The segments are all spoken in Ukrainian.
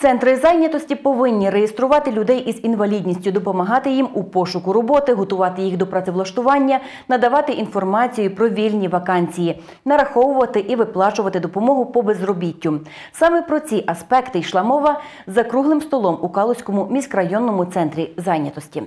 Центри зайнятості повинні реєструвати людей із інвалідністю, допомагати їм у пошуку роботи, готувати їх до працевлаштування, надавати інформацію про вільні вакансії, нараховувати і виплачувати допомогу по безробіттю. Саме про ці аспекти йшла мова за круглим столом у Калузькому міськрайонному центрі зайнятості.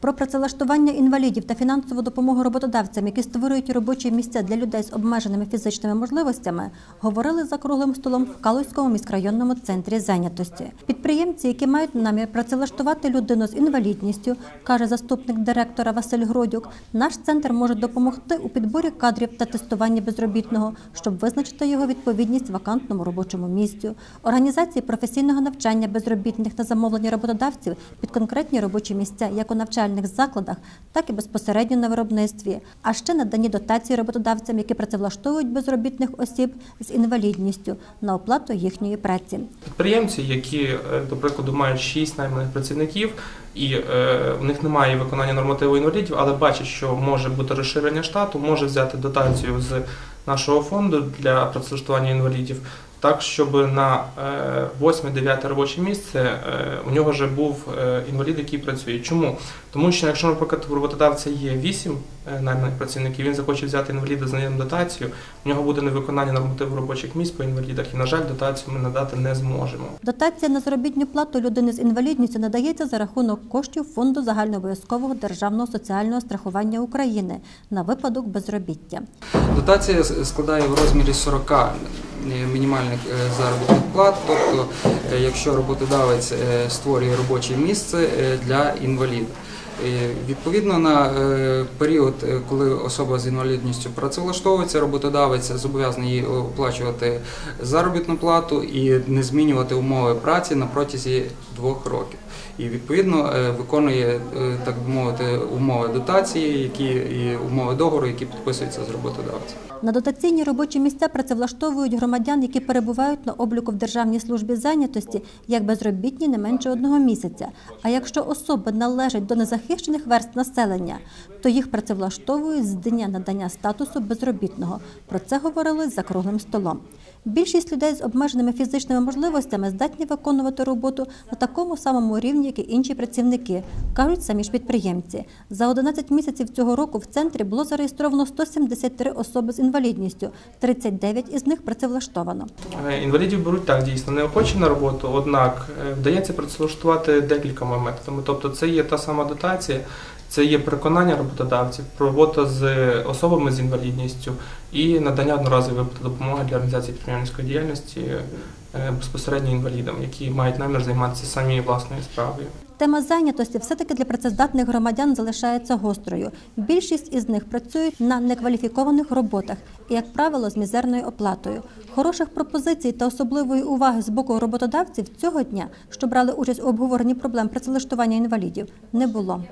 Про працевлаштування інвалідів та фінансову допомогу роботодавцям, які створюють робочі місця для людей з обмеженими фізичними можливостями, говорили за круглим столом в Калузькому міськрайонному центрі зайнятості. Підприємці, які мають намір працевлаштувати людину з інвалідністю, каже заступник директора Василь Гродюк, наш центр може допомогти у підборі кадрів та тестуванні безробітного, щоб визначити його відповідність вакантному робочому місцю, організації професійного навчання безробітних та замовлення роботодавців під конкретні робочі місця, як у навчальних закладах, так і безпосередньо на виробництві, а ще надані дотації роботодавцям, які працевлаштовують безробітних осіб з інвалідністю на оплату їхньої праці. Підприємці, які, е, до прикладу, мають 6 найманих працівників, і е, в них немає виконання нормативу інвалідів, але бачать, що може бути розширення штату, може взяти дотацію з нашого фонду для працевлаштування інвалідів, так щоб на 8-9 робоче місце е, у нього вже був е, інвалід, який працює. Чому? Тому що якщо, наприклад, у роботодавця є 8 е, найманих працівників, він захоче взяти інваліда з наєм дотацію, у нього буде невиконання нормативу робочих місць по інвалідах, і, на жаль, дотацію ми надати не зможемо. Дотація на заробітну плату людини з інвалідністю надається за рахунок коштів Фонду загальнообов'язкового державного соціального страхування України на випадок безробіття. Дотація складає в розмірі 40 мінімальних е, заробітних плат, тобто е, якщо роботодавець е, створює робоче місце е, для інваліда. Е, Відповідно на е, період, е, коли особа з інвалідністю працевлаштовується, роботодавець зобов'язаний їй оплачувати заробітну плату і не змінювати умови праці на протязі двох років. І відповідно е, виконує, е, так би мовити, умови дотації, які і умови договору, які підписуються з роботодавцем. На дотаційні робочі місця працевлаштовують громадян, які перебувають на обліку в Державній службі зайнятості як безробітні не менше одного місяця. А якщо особи належать до незахищених верст населення, то їх працевлаштовують з дня надання статусу безробітного. Про це говорили за круглим столом. Більшість людей з обмеженими фізичними можливостями здатні виконувати роботу на такому самому рівні, як і інші працівники, кажуть самі ж підприємці. За 11 місяців цього року в центрі було зареєстровано 173 особи з інвалідністю, 39 із них працевлаштовано. Е, Інвалідів беруть так дійсно неохоче на роботу, однак е, вдається працевлаштувати декількома методами. Тобто це є та сама дотація, це є переконання роботодавців, робота з особами з інвалідністю і надання одноразової допомоги для організації підприємницької діяльності е, безпосередньо інвалідам, які мають намір займатися самі власною справою. Тема зайнятості все-таки для працездатних громадян залишається гострою. Більшість із них працюють на некваліфікованих роботах і, як правило, з мізерною оплатою. Хороших пропозицій та особливої уваги з боку роботодавців цього дня, що брали участь у обговоренні проблем працевлаштування інвалідів, не було.